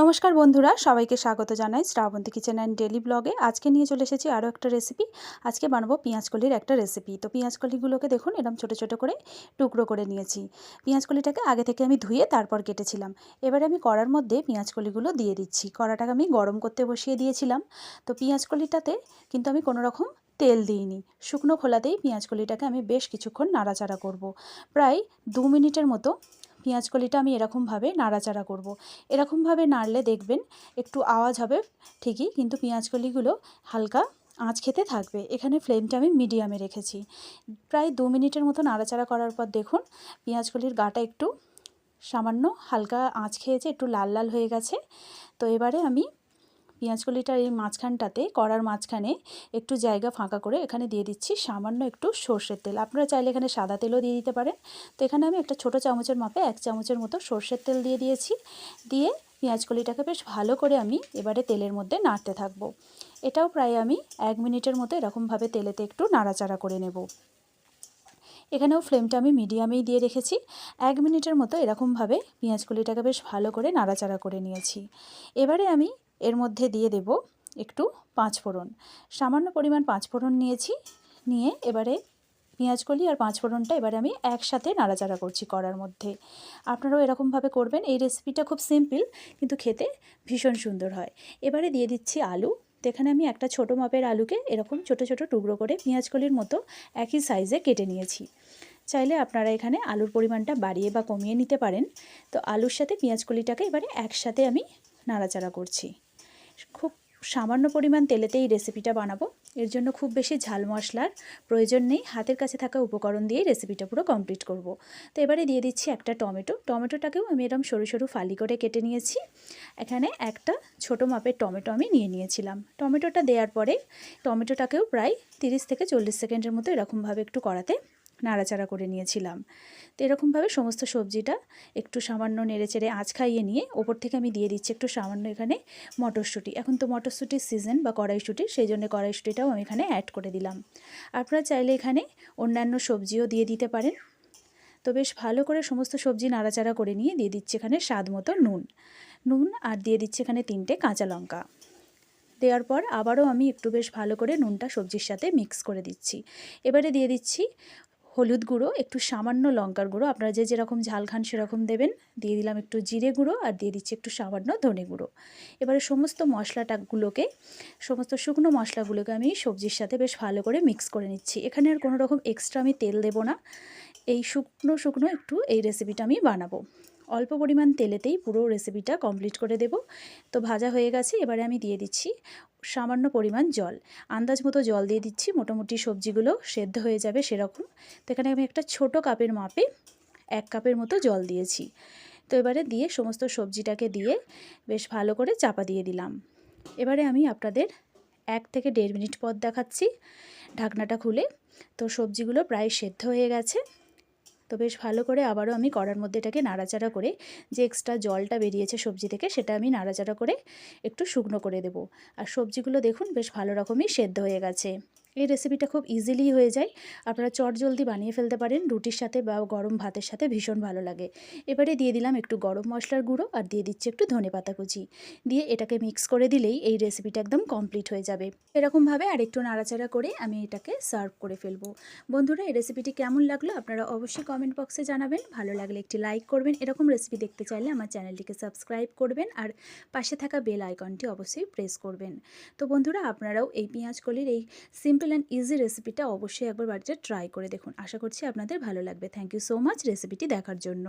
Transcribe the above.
নমস্কার বন্ধুরা, সবাইকে স্বাগত জানাই শ্রাবন্তী কিচেন অ্যান্ড ডেলি ব্লগে। আজকে নিয়ে চলে এসেছি আরও একটা রেসিপি আজকে বানাবো পেঁয়াজকলির একটা রেসিপি তো পেঁয়াজকলিগুলোকে দেখুন এরকম ছোটো ছোটো করে টুকরো করে নিয়েছি। পেঁয়াজকলিটাকে আগে থেকে আমি ধুয়ে তারপর কেটেছিলাম। এবারে আমি কড়ার মধ্যে পেঁয়াজকলিগুলো দিয়ে দিচ্ছি। কড়াটাকে আমি গরম করতে বসিয়ে দিয়েছিলাম। তো পেঁয়াজকলিটাতে কিন্তু আমি কোনো রকম তেল দিইনি। শুকনো খোলাতেই পেঁয়াজকলিটাকে আমি বেশ কিছুক্ষণ নাড়াচাড়া করব। প্রায় দু মিনিটের মতো পেঁয়াজকলিটা আমি এরকমভাবে নাড়াচাড়া করব। এরকমভাবে নাড়লে দেখবেন একটু আওয়াজ হবে ঠিকই, কিন্তু পেঁয়াজ কলিগুলো হালকা আঁচ খেতে থাকবে। এখানে ফ্লেমটা আমি মিডিয়ামে রেখেছি। প্রায় দু মিনিটের মতো নাড়াচাড়া করার পর দেখুন পেঁয়াজকলির গাটা একটু সামান্য হালকা আঁচ খেয়েছে, একটু লাল লাল হয়ে গেছে। তো এবারে আমি পেঁয়াজকলিটার এই মাঝখানটাতে, কড়ার মাঝখানে একটু জায়গা ফাঁকা করে এখানে দিয়ে দিচ্ছি সামান্য একটু সর্ষের তেল। আপনারা চাইলে এখানে সাদা তেলও দিয়ে দিতে পারেন। তো এখানে আমি একটা ছোটো চামচের মাপে এক চামচের মতো সর্ষের তেল দিয়ে দিয়েছি। দিয়ে পেঁয়াজকলিটাকে বেশ ভালো করে আমি এবারে তেলের মধ্যে নাড়তে থাকব। এটাও প্রায় আমি এক মিনিটের মতো এরকমভাবে তেলেতে একটু নাড়াচাড়া করে নেব। এখানেও ফ্লেমটা আমি মিডিয়ামেই দিয়ে রেখেছি। এক মিনিটের মতো এরকমভাবে পেঁয়াজকলিটাকে বেশ ভালো করে নাড়াচাড়া করে নিয়েছি। এবারে আমি এর মধ্যে দিয়ে দেব একটু পাঁচফোড়ন সামান্য পরিমাণ পাঁচফোড়ন নিয়েছি, নিয়ে এবারে পেঁয়াজকলি আর পাঁচফোড়নটা এবারে আমি একসাথে নাড়াচাড়া করছি করার মধ্যে। আপনারাও এরকমভাবে করবেন, এই রেসিপিটা খুব সিম্পল, কিন্তু খেতে ভীষণ সুন্দর হয়। এবারে দিয়ে দিচ্ছি আলু। এখানে আমি একটা ছোটো মাপের আলুকে এরকম ছোট ছোট টুকরো করে পেঁয়াজকলির মতো একই সাইজে কেটে নিয়েছি। চাইলে আপনারা এখানে আলুর পরিমাণটা বাড়িয়ে বা কমিয়ে নিতে পারেন। তো আলুর সাথে পেঁয়াজকলিটাকে এবারে একসাথে আমি নাড়াচাড়া করছি। খুব সামান্য পরিমাণ তেলেতে এই রেসিপিটা বানাবো। এর জন্য খুব বেশি ঝাল মশলার প্রয়োজন নেই। হাতের কাছে থাকা উপকরণ দিয়েই রেসিপিটা পুরো কমপ্লিট করব। তো এবারে দিয়ে দিচ্ছি একটা টমেটো। টমেটোটাকেও আমি এরকম সরু সরু ফালি করে কেটে নিয়েছি। এখানে একটা ছোট মাপের টমেটো আমি নিয়ে নিয়েছিলাম। টমেটোটা দেওয়ার পরে টমেটোটাকেও প্রায় তিরিশ থেকে চল্লিশ সেকেন্ডের মতো এরকমভাবে একটু করাতে নাড়াচাড়া করে নিয়েছিলাম। তো এরকমভাবে সমস্ত সবজিটা একটু সামান্য নেড়েচেড়ে আঁচ খাইয়ে নিয়ে ওপর থেকে আমি দিয়ে দিচ্ছি একটু সামান্য এখানে মটরশুঁটি। এখন তো মটরশুঁটির সিজন বা কড়াইশুঁটি সেই জন্য কড়াইশুঁটিটাও আমি এখানে অ্যাড করে দিলাম। আপনারা চাইলে এখানে অন্যান্য সবজিও দিয়ে দিতে পারেন। তো বেশ ভালো করে সমস্ত সবজি নাড়াচাড়া করে নিয়ে দিয়ে দিচ্ছি এখানে স্বাদ মতো নুন। নুন আর দিয়ে দিচ্ছি এখানে তিনটে কাঁচা লঙ্কা। দেওয়ার পর আবারও আমি একটু বেশ ভালো করে নুনটা সবজির সাথে মিক্স করে দিচ্ছি। এবারে দিয়ে দিচ্ছি হলুদ গুঁড়ো, একটু সামান্য লঙ্কার গুঁড়ো। আপনারা যে যেরকম ঝাল খান সেরকম দেবেন। দিয়ে দিলাম একটু জিরে গুঁড়ো আর দিয়ে দিচ্ছি একটু সামান্য ধনে গুঁড়ো। এবারে সমস্ত মশলাটাগুলোকে, সমস্ত শুকনো মশলাগুলোকে আমি সবজির সাথে বেশ ভালো করে মিক্স করে নিচ্ছি। এখানে আর কোনো রকম এক্সট্রা আমি তেল দেব না। এই শুকনো শুকনো একটু এই রেসিপিটা আমি বানাবো। অল্প পরিমাণ তেলেতেই পুরো রেসিপিটা কমপ্লিট করে দেব। তো ভাজা হয়ে গেছে, এবারে আমি দিয়ে দিচ্ছি সামান্য পরিমাণ জল। আন্দাজ মতো জল দিয়ে দিচ্ছি, মোটামুটি সবজিগুলো সেদ্ধ হয়ে যাবে সেরকম। তো এখানে আমি একটা ছোট কাপের মাপে এক কাপের মতো জল দিয়েছি। তো এবারে দিয়ে সমস্ত সবজিটাকে দিয়ে বেশ ভালো করে চাপা দিয়ে দিলাম। এবারে আমি আপনাদের এক থেকে দেড় মিনিট পর দেখাচ্ছি। ঢাকনাটা খুলে, তো সবজিগুলো প্রায় সেদ্ধ হয়ে গেছে। তো বেশ ভালো করে আবারও আমি কড়ার মধ্যে এটাকে নাড়াচাড়া করে যে এক্সট্রা জলটা বেরিয়েছে সবজি থেকে সেটা আমি নাড়াচাড়া করে একটু শুকনো করে দেব। আর সবজিগুলো দেখুন বেশ ভালো রকমই সেদ্ধ হয়ে গেছে। এই রেসিপিটা খুব ইজিলি হয়ে যায়। আপনারা চট জলদি বানিয়ে ফেলতে পারেন, রুটির সাথে বা গরম ভাতের সাথে ভীষণ ভালো লাগে। এবারে দিয়ে দিলাম একটু গরম মশলার গুঁড়ো আর দিয়ে দিচ্ছি একটু ধনে পাতা কুচি। দিয়ে এটাকে মিক্স করে দিলেই এই রেসিপিটা একদম কমপ্লিট হয়ে যাবে। এরকমভাবে আর একটু নাড়াচাড়া করে আমি এটাকে সার্ভ করে ফেলব। বন্ধুরা, এই রেসিপিটি কেমন লাগল আপনারা অবশ্যই কমেন্ট বক্সে জানাবেন। ভালো লাগলে একটি লাইক করবেন। এরকম রেসিপি দেখতে চাইলে আমার চ্যানেলটিকে সাবস্ক্রাইব করবেন আর পাশে থাকা বেল আইকনটি অবশ্যই প্রেস করবেন। তো বন্ধুরা, আপনারাও এই পেঁয়াজ কলির এই সিম্পল সিম্পল অ্যান্ড ইজি রেসিপিটা অবশ্যই একবার বাড়িতে ট্রাই করে দেখুন। আশা করছি আপনাদের ভালো লাগবে। থ্যাংক ইউ সো মাচ রেসিপিটি দেখার জন্য।